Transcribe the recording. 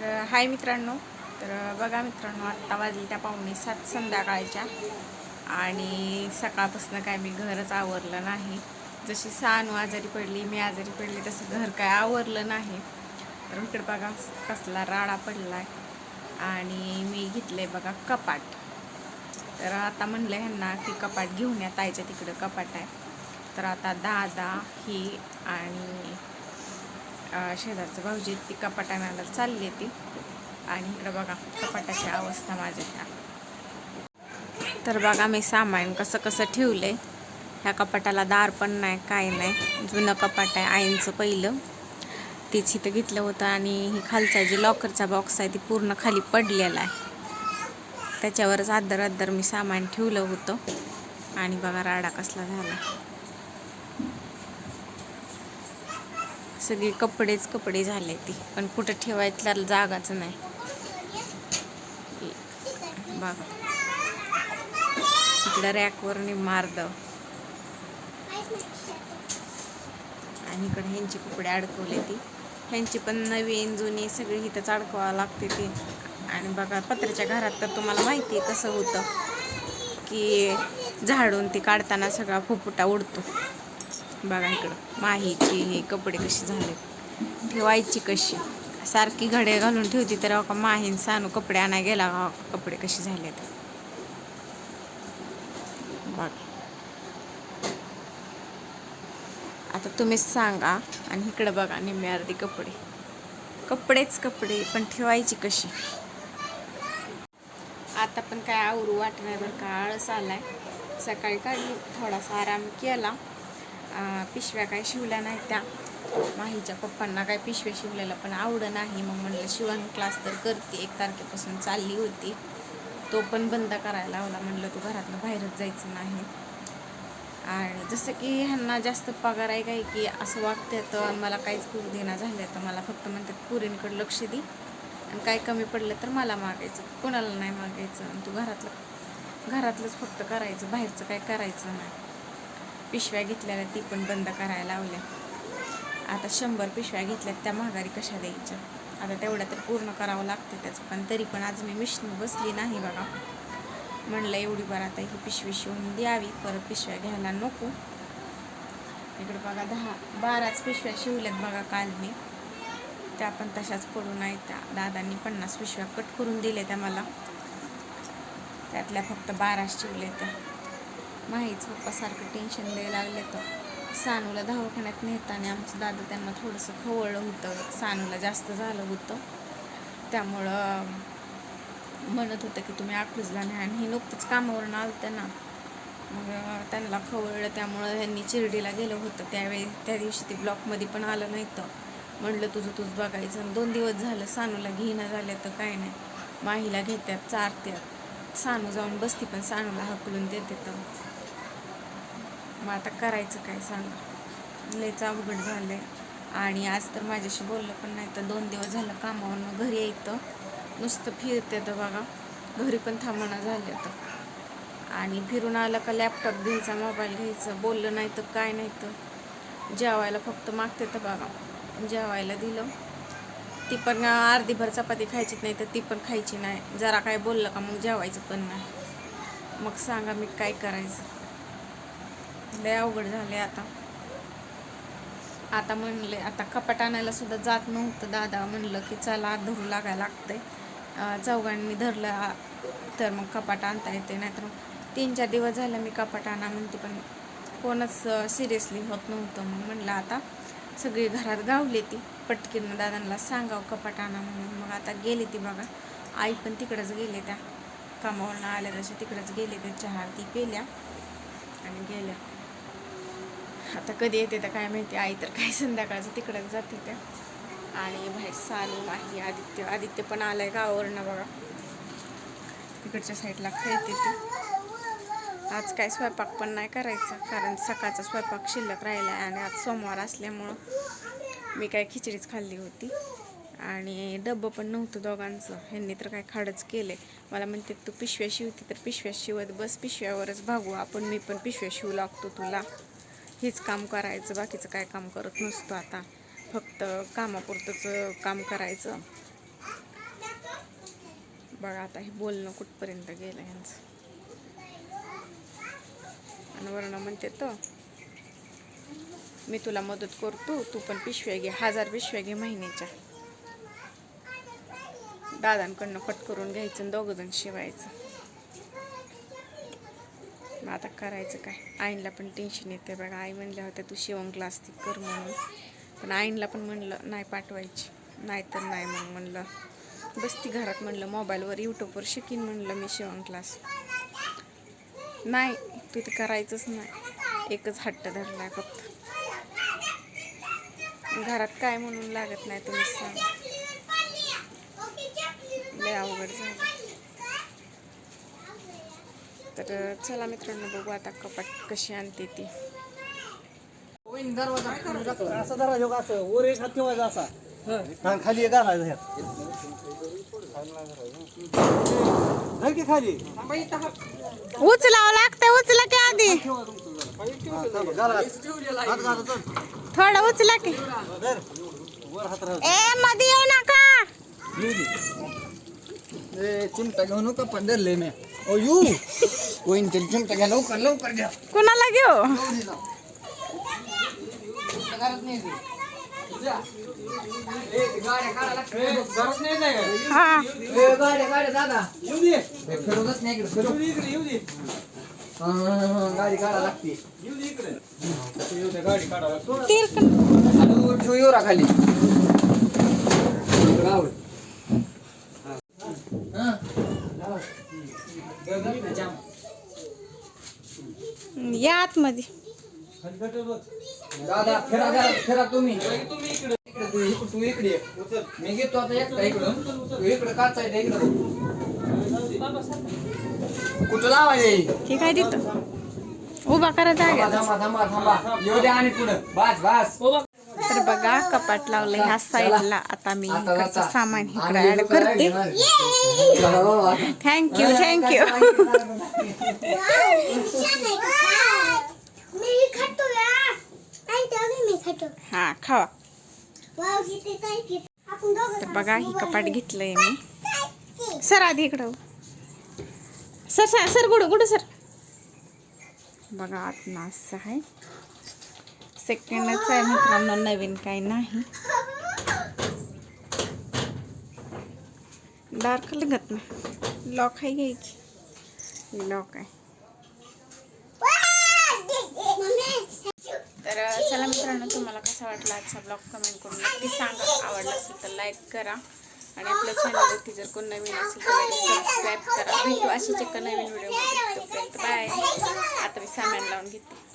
तर हाय मित्रांनो. तर बघा मित्रांनो आत्ता वाजली त्या पाहुणे सात संध्याकाळच्या. आणि सकाळपासून काय मी घरच आवरलं नाही. जशी सानू आजारी पडली मी आजारी पडली तसं घर काय आवरलं नाही. तर इकडे बघा कसला राडा आहे आणि मी घेतलंय बघा कपाट. तर आता म्हणलं ह्यांना की कपाट घेऊन या ताईच्या तिकडं कपाट आहे. तर आता दादा ही आणि शेजारचं भाऊजी ती कपाट आणायला चालली ती. आणि इकडं बघा कपाटाची अवस्था माझ्या त्या तर बघा मी सामान कसं कसं ठेवलं आहे ह्या कपाटाला दार पण नाही काय नाही. जुनं कपाट आहे आईंचं पहिलं. तेच इथं घेतलं होतं आणि ही खालचा जे लॉकरचा बॉक्स आहे ती पूर्ण खाली पडलेला आहे. त्याच्यावरच आदर आदर मी सामान ठेवलं होतं. आणि बघा राडा कसला झाला. सगळे कपडेच कपडे झाले ती. पण कुठं ठेवायला जागाच नाही. बघा. इकडं रॅकवर मारद. आणि इकडे ह्यांची कपडे अडकवले ती. ह्यांची पण नवीन जुनी सगळी इथंच अडकवावं लागते ती. आणि बघा पत्र्याच्या घरात तर तुम्हाला माहिती आहे कसं होतं की झाडून ती काढताना सगळा फुफुटा उडतो. बघा इकडं. माहीची हे कपडे कसे झाले ठेवायची कशी. सारखी घडे घालून ठेवती तर अका माहीन सानू कपडे आणा गेला कपडे कसे झाले बघ. आता तुम्हीच सांगा आणि इकडं बघा निम्मे अर्धी कपडे. कपडेच कपडे पण ठेवायची कशी. आता पण काय आवरू वाटणार बरं का. आळस आलाय. सकाळी काढली थोडासा आराम केला. पिशव्या काय शिवल्या नाही त्या. माहीच्या पप्पांना काय पिशव्या शिवलेलं पण आवड नाही. मग म्हणलं शिवण क्लास तर करते. एक तारखेपासून चालली होती. तो पण बंद करायला लावला. म्हणलं तू घरातनं बाहेरच जायचं नाही. आणि जसं की ह्यांना जास्त पगार आहे काय की असं वागते तर मला काहीच करू देणं झालं तर मला फक्त म्हणतात पुरींकडे लक्ष दे. आणि काय कमी पडलं तर मला मागायचं. कोणाला नाही मागायचं. आणि तू घरातलं घरातलंच फक्त करायचं. बाहेरचं काय करायचं नाही. पिशव्या घेतलेल्या ती पण बंद करायला लावल्या. आता शंभर पिशव्या घेतल्यात त्या महागारी कशा द्यायच्या? आता तेवढ्या तर पूर्ण करावं लागते त्याचं. पण तरी पण आज मी मिशनी बसली नाही बघा. म्हणलं एवढी बरं आता ही पिशवी शिवून द्यावी परत पिशव्या घ्यायला नको. इकडे बघा दहा बाराच पिशव्या शिवल्यात बघा काल मी त्या पण तशाच पडून आहेत. त्या दादांनी पन्नास पिशव्या कट करून दिल्या त्या मला त्यातल्या फक्त बाराच शिवल्या त्या. माहीच पप्पासारखं टेन्शन द्यायला लागले तर. सानूला दवाखान्यात नेताना आमचं दादा त्यांना थोडंसं खवळलं होतं. सानूला जास्त झालं होतं. त्यामुळं म्हणत होतं की तुम्ही आखूजला नाही आणि हे नुकतंच कामावरून आलं त्यांना. मग त्यांना खवळलं. त्यामुळं ह्यांनी चिरडीला गेलं होतं. त्यावेळी त्या दिवशी ते ब्लॉकमध्ये पण आलं नाही तर म्हणलं तुझं तुझं बघायचं. आणि दोन दिवस झालं सानूला घेणं झालं तर काय नाही. माहीला घेत्यात चारत्यात. सानू जाऊन बसती पण सानूला हकलून देते तर. मग आता करायचं काय सांगा? लयच अवघड आहे आणि आज तर माझ्याशी बोललं पण नाही तर दोन दिवस झालं कामावरून घरी यायचं. नुसतं फिरते तर बघा घरी पण थांबणं झालं तर आणि फिरून आलं का लॅपटॉप घ्यायचा मोबाईल घ्यायचं बोललं नाही तर काय नाही तर. जेवायला फक्त मागते तर बघा. जेवायला दिलं. ती पण अर्धीभर चपाती खायचीच नाही तर ती पण खायची नाही. जरा काय बोललं का मग जेवायचं पण नाही. मग सांगा मी काय करायचं. लय अवघड झाले आता. आता म्हणले आता कपाट आणायला सुद्धा जात नव्हतं दादा. म्हणलं की चला धरू लागायला लागतंय. चौघांनी धरलं तर मग कपाट आणता येते. नाहीतर मग तीन चार दिवस झालं मी कपाट आणा म्हणते पण कोणच सिरियसली होत नव्हतं. मग म्हणलं आता सगळी घरात गावली ती. पटकीनं दादांना सांगावं कपाट आणा म्हणून. मग आता गेली ती बघा. आई पण तिकडंच गेले त्या कामावरनं आल्या तशा तिकडंच गेले त्या चहा ती पेल्या आणि गेल्या. आता कधी येते तर काय माहिती आई तर काय संध्याकाळचं तिकडंच जाते त्या. आणि बाहेर सानू आहे आदित्य. आदित्य पण आलाय गावावरनं बघा. तिकडच्या साईडला खेळते ते. आज काय स्वयंपाक पण नाही करायचा कारण सकाळचा स्वयंपाक शिल्लक राहिला आहे आणि आज सोमवार असल्यामुळं मी काय खिचडीच खाल्ली होती. आणि डब्बं पण नव्हतं दोघांचं. ह्यांनी तर काय खाडच केले मला म्हणते तू पिशव्या शिवती तर पिशव्या शिवत बस पिशव्यावरच भागू. आपण मी पण पिशव्या शिवू लागतो तुला. हेच काम करायचं बाकीचं काय काम करत नसतो आता. फक्त कामापुरतंच काम करायचं. बघा आता हे बोलणं कुठपर्यंत गेलं यांचं. आणि वर्ण म्हणते तर मी तुला मदत करतो तू पण पिशव्या घे हजार पिशव्या घे महिन्याच्या. दादांकडनं कट करून घ्यायचं आणि दोघं जण शिवायचं. मग आता करायचं काय? आईनला पण टेन्शन येते बघा. आई म्हणल्या होत्या तू शिवण क्लास ती कर म्हणून. पण आईनला पण म्हणलं नाही पाठवायची. नाही तर नाही मग म्हणलं बसती घरात म्हणलं मोबाईलवर यूट्यूबवर शिकीन म्हणलं मी शिवण क्लास नाही तू ते करायचंच नाही. एकच हट्ट धरलाय फक्त. घरात काय म्हणून लागत नाही तुम्ही सांग. लय अवघड झालं. तर चला मित्रांनो बघू आता कपाट कशी आणते ती. असा जरा योग असं वर एक हात ठेवायचा असा. खाली एक घालायचा ह्यात. धर की खाली? उचलावं लागतंय उचला की आधी. थोडं उचला की. ए मध्ये येऊ नका. चिमटा घेऊ नका पण धरले मी. ओ यू. कोण तरी चिमटा घ्या लवकर लवकर घ्या. कुणाला घेऊ? घरात नाही ते. ए, ते गाड्या काढा लागतात. हा. ए, गाड्या गाड्या दादा. ए, फिरवतच नाही इकडे फिरव. हा, हा, हा, गाडी काढा लागते. ठेव येऊ रा खाली हा. जाम. या आतमध्ये. दादा फिरा जरा फिरा तुम्ही. इकडे तू इकडे तू इकडे ये. मी घेतो आता एकटा इकडं. तू इकडे काचा आहे इकडे कुठं लावायचे ठीक आहे तिथं? उभा करा जागा थांबा थांबा थांबा. येऊ द्या आणि पुढं. बस बस. तर बघा कपाट लावलं ह्या साईडला. आता मी इकडचं. सामान इकडे ऍड करते. हो. थँक्यू थँक्यू हा खावा. तर बघा ही कपाट घेतलंय मी. सर आधी इकडं sir sir sir Guddu Guddu sir. बघा आत असं आहे. सेकंडच आहे मित्रांनो नवीन काही नाही. डार्क लगत नाही. लॉक आहे घ्यायची. लॉक आहे. तर चला मित्रांनो तुम्हाला कसा वाटला आजचा ब्लॉग कमेंट करून नक्की सांगा. आवडला असेल तर लाईक करा. आणि आपल्या चॅनलवरती जर कोण नवीन असेल तर सबस्क्राईब करा. भेटू अशीच एका नवीन व्हिडिओमध्ये तोपर्यंत बाय आता मी सामान लावून घेते.